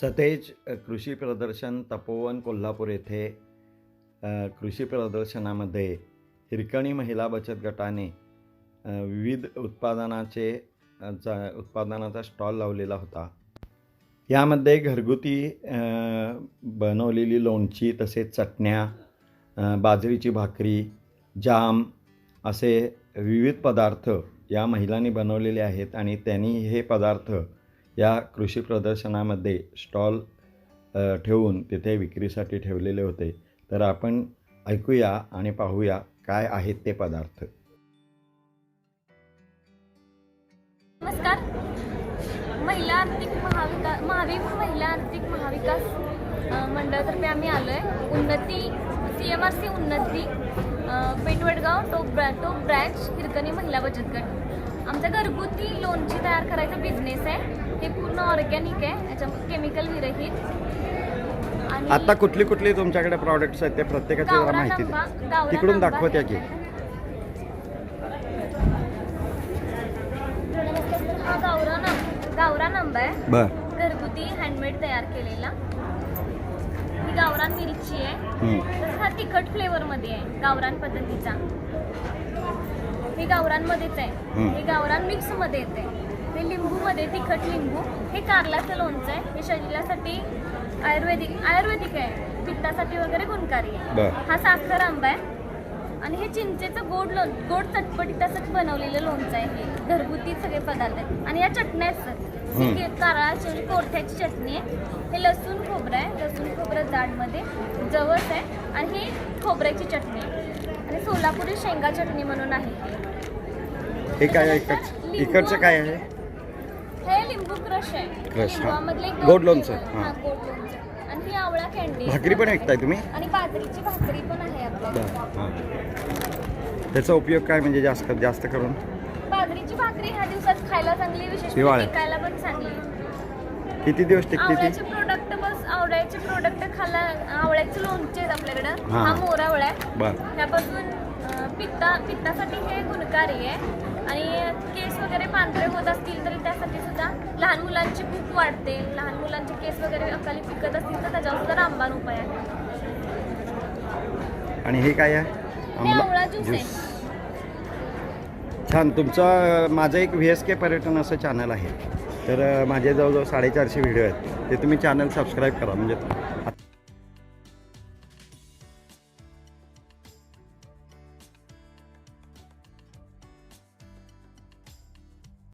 सतेज कृषी प्रदर्शन तपोवन कोल्हापूर येथे कृषी प्रदर्शनामध्ये हिरकणी महिला बचत गटाने विविध उत्पादनाचे चा उत्पादनाचा स्टॉल लावलेला होता. यामध्ये घरगुती बनवलेली लोणची तसेच चटण्या बाजरीची भाकरी जाम असे विविध पदार्थ या महिलांनी बनवलेले आहेत आणि त्यांनी हे पदार्थ या कृषी प्रदर्शनामध्ये स्टॉल ठेवून तिथे विक्रीसाठी ठेवलेले होते. तर आपण ऐकूया आणि पाहूया काय आहेत ते पदार्थ. नमस्कार. महिला आर्थिक महाविकास महावीर महिला आर्थिक महाविकास मंडळातर्फे आम्ही आलो आहे उन्नती सी एम आर सी उन्नती पेटवडगाव टोप ब्रॅ टोप ब्रँच हिरकणी महिला बचत गट. आमचा घरगुती लोणची तयार करायचा बिझनेस आहे. हे पूर्ण ऑर्गॅनिक आहे. याच्या केमिकल विरहित. आणि आता कुठली कुठली तुमच्याकडे प्रॉडक्ट्स आहेत ते प्रत्येकाची जरा गावरान माहिती आंबा गावरान तिकडून आंबा. दाखवत या की. हा गावरान आंबा गावरान आंबा आहे. बर. घरगुती हँडमेड तयार केलेला. ही गावरान मिरची आहे. हं. तसंच हा तिखट फ्लेवरमध्ये आहे गावरान पद्धतीचा. हे गावरानमध्येच आहे. हं. गावरान मिक्समध्ये येते. हे लिंबूमध्ये तिखट लिंबू हे कारल्याचं लोणचं आहे. हे शरीरासाठी आयुर्वेदिक आयुर्वेदिक आहे. पित्तासाठी वगैरे गुणकारी आहे. हा साखर आंबा आहे. आणि हे चिंचेचं गोड लोण गोड चटपटीत असं बनवलेलं लोणचं आहे हे. घरगुती सगळे पदार्थ आहेत. आणि या चटण्या. आहेत कारळाची आणि कोरठ्याची चटणी आहे. हे लसूण खोबरं आहे. लसूण खोबरं जाडमध्ये जवस आहे. आणि ही खोबऱ्याची चटणी आहे. आणि सोलापुरी शेंगा चटणी म्हणून आहे. हे काय आहे? इकडचं इकडचं काय आहे? हे लिंबू क्रश आहे. क्रश, हा. लिंबामधले एक दोन गोड लोणचं, flavor. हा. हा गोड लोणचं. आणि ही आवळा कॅन्डी. भाकरी पण विकताय तुम्ही? आणि बाजरीची भाकरी पण आहे आपल्याकडे हां. त्याचा उपयोग काय म्हणजे जास्त जास्त करून? बाजरीची भाकरी ह्या दिवसात खायला चांगली विशेष हिवाळ्यात. पण चांगली. किती दिवस टिकते ती? आवळ्याचे आवळ्याचे लोणचे आहेत आपल्याकडं. हा. हा आहे. बर. त्यापासून अं, पित्ता पित्तासाठी हे गुणकारी आहे. आणि केस वगैरे पांढरे होत असतील तरी त्यासाठी सुद्धा लहान मुलांची भूक वाढते. लहान मुलांचे केस वगैरे अकाली पिकत असतील तर त्याच्यावर सुद्धा रामबाण उपाय आहे. आणि हे काय आहे? आवळा ज्यूस आहे. छान. तुमचं माझं एक व्ही एस के पर्यटन असं चॅनल आहे. तर अं, माझे जवळजवळ साडेचारशे व्हिडिओ आहेत. ते तुम्ही चॅनल सबस्क्राईब करा. म्हणजे